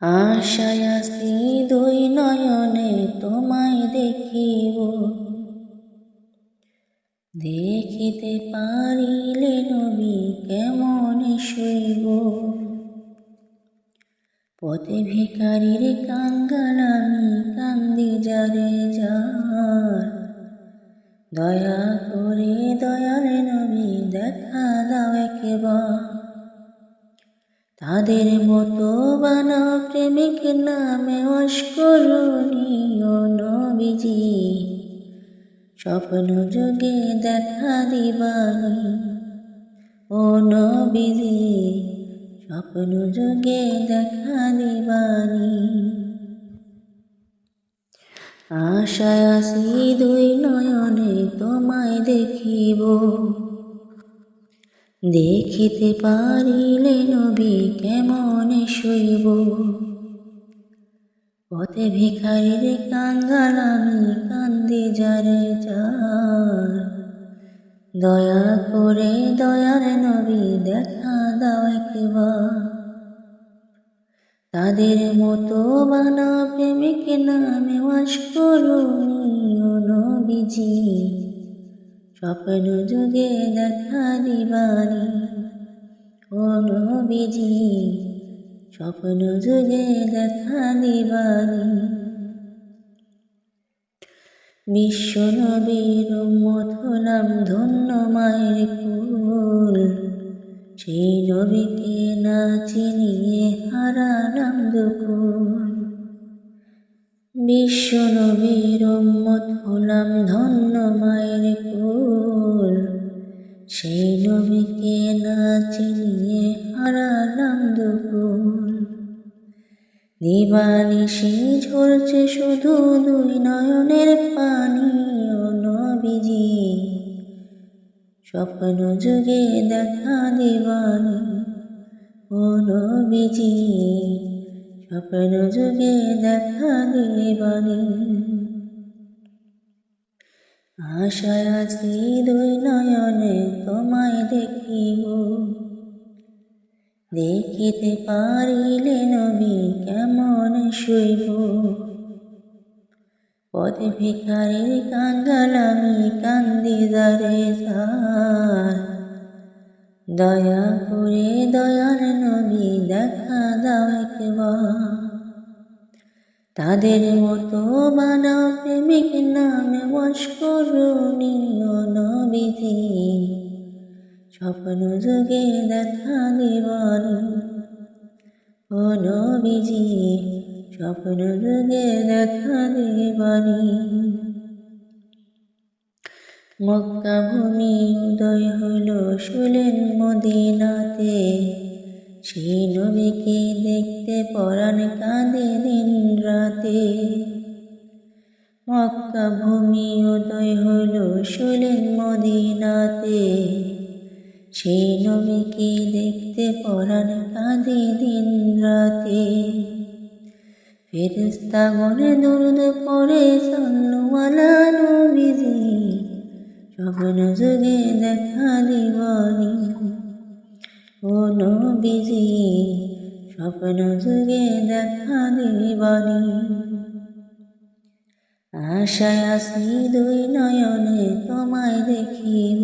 আশায় আসি দুই নয়নে তোমায় দেখিব। দেখিতে পারিলে নবী কেমন শুইব? পথে ভিখারির কাঙ্গাল আমি কান্দি যারে যার। দয়া করে দয়ালে নবী দেখা দাও একবার। তাদের মতো বানা প্রেমিক নামে অস্করণীয় নবীজি। স্বপ্ন যুগে দেখা দিবানি। ও নবীজি, স্বপ্ন যুগে দেখা দিবানি। আশায় আসি দুই নয়নে তোমায় দেখিব। দেখিতে পারিলে নবী কেমন শৈব পথে ভিখারির কাঙ্গাল আমি কান্দি যারে যার দয়া করে দয়ার নবী দেখা দাও একবার। তাদের মতো বানা প্রেমিক নামে ওয়াস করুন নবীজি। স্বপ্ন যুগে দেখা দিবানি। ও নবীজি, স্বপ্ন যুগে দেখা দিবানি। বিশ্ব নবীর মত হলাম ধন্য মায়ের কুল। সেই নবীকে না চিনিয়ে হারালাম দুকুল। বিশ্ব নবীর মত হলাম ধন্য মায়ের কুল। সেই নবীকে না চিনিয়ে হারালাম দুকুল। দিবানিশি ঝরছে শুধু দুই নয়নের পানি ও নবীজি। স্বপ্ন যুগে দেখা দিবানি ও নবীজি। স্বপ্ন যুগে দেখা দিবানি আশায় আছি দুই নয়নে তোমায় দেখিব। দেখিতে পারিলে নবী কেমন শুইব। পথে ভিখারির কাঙ্গাল আমি কান্দি দারে সার। দয়া করে দয়ার নবী দেখা দাও তাদের মতো বানা প্রেমিক নামে বস করুণীয় নবীজি। স্বপ্ন যুগে দেখা দিবানি ও নবীজি, স্বপ্ন যুগে দেখা দিবানি মক্কা ভূমি উদয় হইল শুলেন মদিনাতে। সেই নবীকে দেখতে পরাণ কাঁদে দিন রাতে। মক্কা ভূমি উদয় হইল শুলেন মদিনাতে। সেই নবীকে দেখতে পরাণ কাঁদে দিন রাতে। ফেরিস্তা গনে দরুদ পরে সন্নুমালা নবীজি। স্বপ্ন যুগে দেখা দিবানি ও নবীজি, স্বপ্ন যুগে দেখা দিবানি আশায় আসি দুই নয়নে তোমায় দেখিব।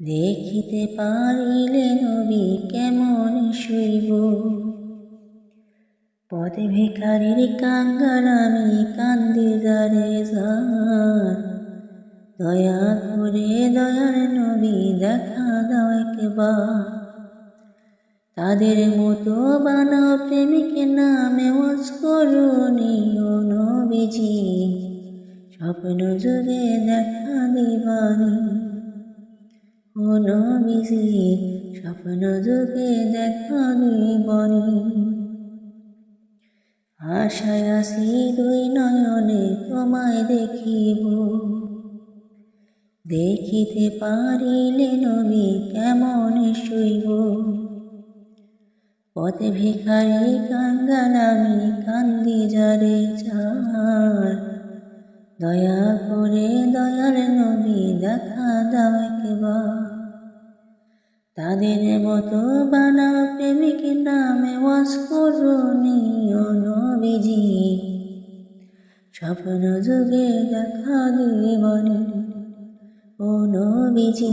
দেখিতে পারিলে নবী কেমন শুইব? পথে ভিখারির কাঙ্গাল আমি কান্দি যারে যার। দয়া করে দয়ার নবী দেখা দাও একবার। তাদের মতো বানা প্রেমিক নামে ওয়াজ করুণীয় নবীজি। স্বপ্ন যুগে দেখা দিবানি। ও নবীজি, স্বপ্ন যুগে দেখা দিবানি। আশায় আসি দুই নয়নে তোমায় দেখিব। দেখিতে পারিলে নবী কেমন শুইব? পথে ভিখারি কাঙ্গাল আমি কান্দি যারে চার। দয়া করে দয়ার নবী দেখা দাও একবার। তাদের মতো বানা প্রেমিক নামে অস্ফুরণীয় নবীজি। স্বপ্ন যুগে দেখা দিবানি। ও নবীজি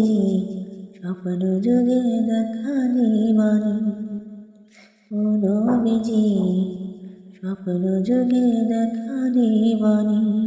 স্বপ্ন যুগে দেখা দিবানি ও নবীজি স্বপ্ন যুগে দেখা দিবানি